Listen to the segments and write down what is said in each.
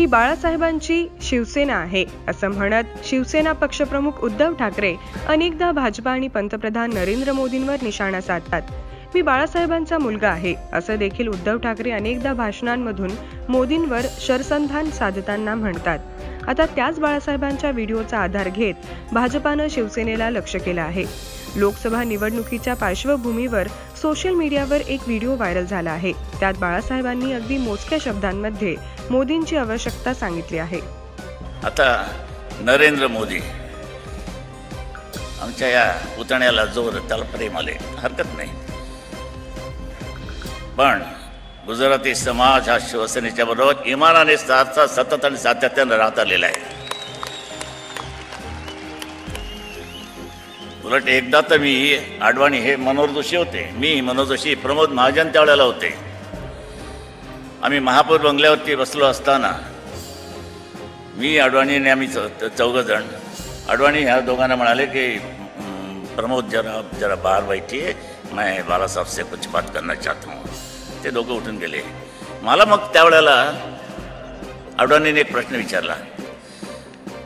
ही बाळासाहेबांची शिवसेना आहे असं म्हणत शिवसेना पक्षप्रमुख उद्धव ठाकरे अनेकदा भाजपा आणि पंतप्रधान नरेंद्र मोदींवर निशाणा साधतात. मी बाळासाहेबांचा मुलगा आहे असं देखील उद्धव ठाकरे अनेकदा भाषणांमधून मोदींवर शरसंधान साधताना म्हणतात. आता त्याच बाळासाहेबांच्या व्हिडिओचा आधार घेत भाजपानं शिवसेनेला लक्ष केलं आहे. लोकसभा निवडणुकीच्या पार्श्वभूमीवर सोशल मीडियावर एक व्हिडिओ व्हायरल झाला आहे. त्यात बाळासाहेबांनी अगदी मोजक्या शब्दांमध्ये मोदींची आवश्यकता सांगितली आहे. आता नरेंद्र मोदी आमच्या या पुतण्याला जोर त्याला प्रेम आले. हरकत नाही. पण गुजराती समाज हा शिवसेनेच्या बरोबर इमानाने साथ सतत आणि सातत्यानं राहत आलेला आहे. उलट एकदा तर मी आडवाणी हे मनोहर जोशी होते. मी मनोहर जोशी प्रमोद महाजन त्यावेळेला होते. आम्ही महापौर बंगल्यावरती बसलो असताना मी अडवाणीने आम्ही चौ चौघ जण अडवाणी ह्या दोघांना म्हणाले की प्रमोद जरा जरा बाहेर बैठिए मैं बाला से कुछ बात करना चाहता हूँ. ते दोघं उठून गेले. मला मग त्यावेळेला अडवाणीने एक प्रश्न विचारला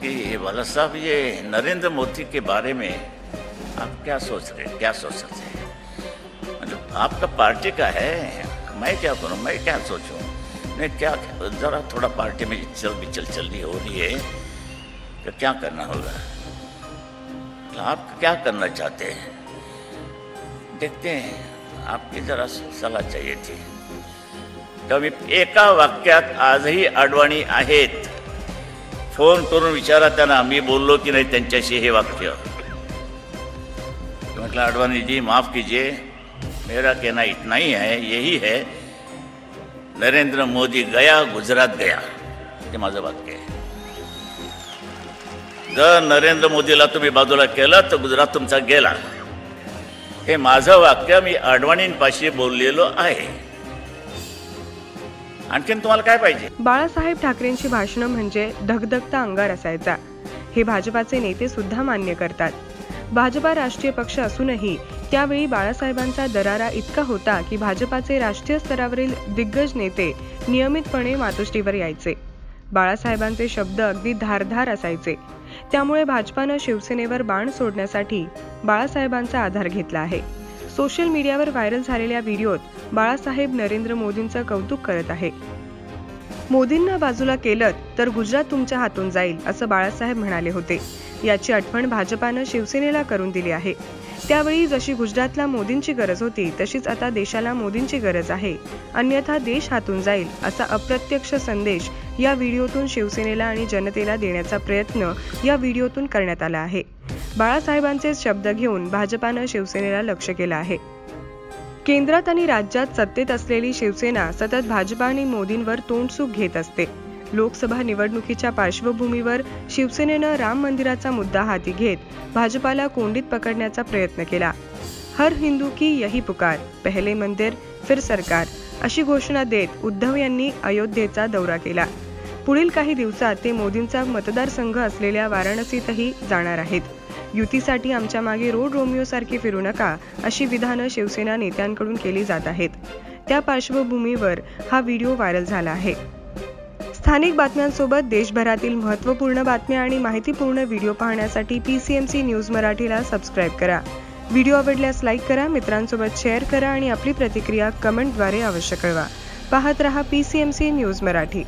की हे बालासाहेब ये नरेंद्र मोदी के बारे में आप क्या सोच रहे क्या सोच सकते हैं? मतलब आपका पार्टी का है। मैं क्या करूँ? मैं क्या सोचूं? मैं क्या ज़रा थोड़ा पार्टी में चल भी चल चल हो रही है। तो क्या करना होगा? तो आप क्या करना चाहते हैं? देखते हैं। आपकी जरा सलाह चाहिए थी। तर मी एका वाक्यात आजही अडवाणी आहेत। फ़ोन करून विचारा त्यांना, मी बोललो की नाही त्यांच्याशी हे वाक्य. तो म्हटलं अडवाणी जी माफ कीजिए मेरा कहना इतना ही है यही है नरेंद्र मोदी गया गुजरात गया। हे माझं वाक्य आहे। जर नरेंद्र मोदीला तुम्ही बाजूला केलं तर गुजरात तुमचा गेला। हे माझं वाक्य मी अडवाणींपाशी बोललेलो आहे। आणखीन तुम्हाला काय पाहिजे? बाळासाहेब ठाकरेंची भाषणं म्हणजे धगधगता अंगार असायचा। हे भाजपाचे नेते सुद्धा मान्य करतात। भाजपा राष्ट्रीय पक्ष असूनही त्यावेळी बाळासाहेबांचा दरारा इतका होता की भाजपाचे राष्ट्रीय स्तरावरील दिग्गज नेते नियमितपणे मातोश्रीवर यायचे. बाळासाहेबांचे शब्द अगदी धारधार असायचे. त्यामुळे भाजपानं शिवसेनेवर बाण सोडण्यासाठी बाळासाहेबांचा आधार घेतला आहे. सोशल मीडियावर व्हायरल झालेल्या व्हिडिओत बाळासाहेब नरेंद्र मोदींचं कौतुक करत आहे. मोदींना बाजूला केलं तर गुजरात तुमच्या हातून जाईल असं बाळासाहेब म्हणाले होते. याची आठवण भाजपानं शिवसेनेला करून दिली आहे. त्यावेळी जशी गुजरातला मोदींची गरज होती तशीच आता देशाला मोदींची गरज आहे. अन्यथा देश हातून जाईल असा अप्रत्यक्ष संदेश या व्हिडिओतून शिवसेनेला आणि जनतेला देण्याचा प्रयत्न या व्हिडिओतून करण्यात आला आहे. बाळासाहेबांचे शब्द घेऊन भाजपानं शिवसेनेला लक्ष केलं आहे. केंद्रात आणि राज्यात सत्तेत असलेली शिवसेना सतत भाजपा आणि मोदींवर तोंडसूक घेत असते. लोकसभा निवडणुकीच्या पार्श्वभूमीवर शिवसेनेनं राम मंदिराचा मुद्दा हाती घेत भाजपाला कोंडीत पकडण्याचा प्रयत्न केला. हर हिंदू की यही पुकार पहिले मंदिर फिर सरकार अशी घोषणा देत उद्धव यांनी अयोध्येचा दौरा केला. पुढील काही दिवसात ते मोदींचा मतदारसंघ असलेल्या वाराणसीतही जाणार आहेत. युतीसाठी आमच्या मागे रोड रोमिओ सारखी फिरू नका अशी विधानं शिवसेना नेत्यांकडून केली जात आहेत. त्या पार्श्वभूमीवर हा व्हिडिओ व्हायरल झाला आहे. स्थानिक बातम्यांसोबत देशभरातील महत्त्वपूर्ण बातम्या आणि माहितीपूर्ण व्हिडिओ पाहण्यासाठी P C M C news मराठीला सबस्क्राईब करा. व्हिडिओ आवडल्यास लाईक करा मित्रांसोबत शेअर करा आणि आपली प्रतिक्रिया कमेंटद्वारे अवश्य कळवा. पाहत रहा P C M C news Marathi.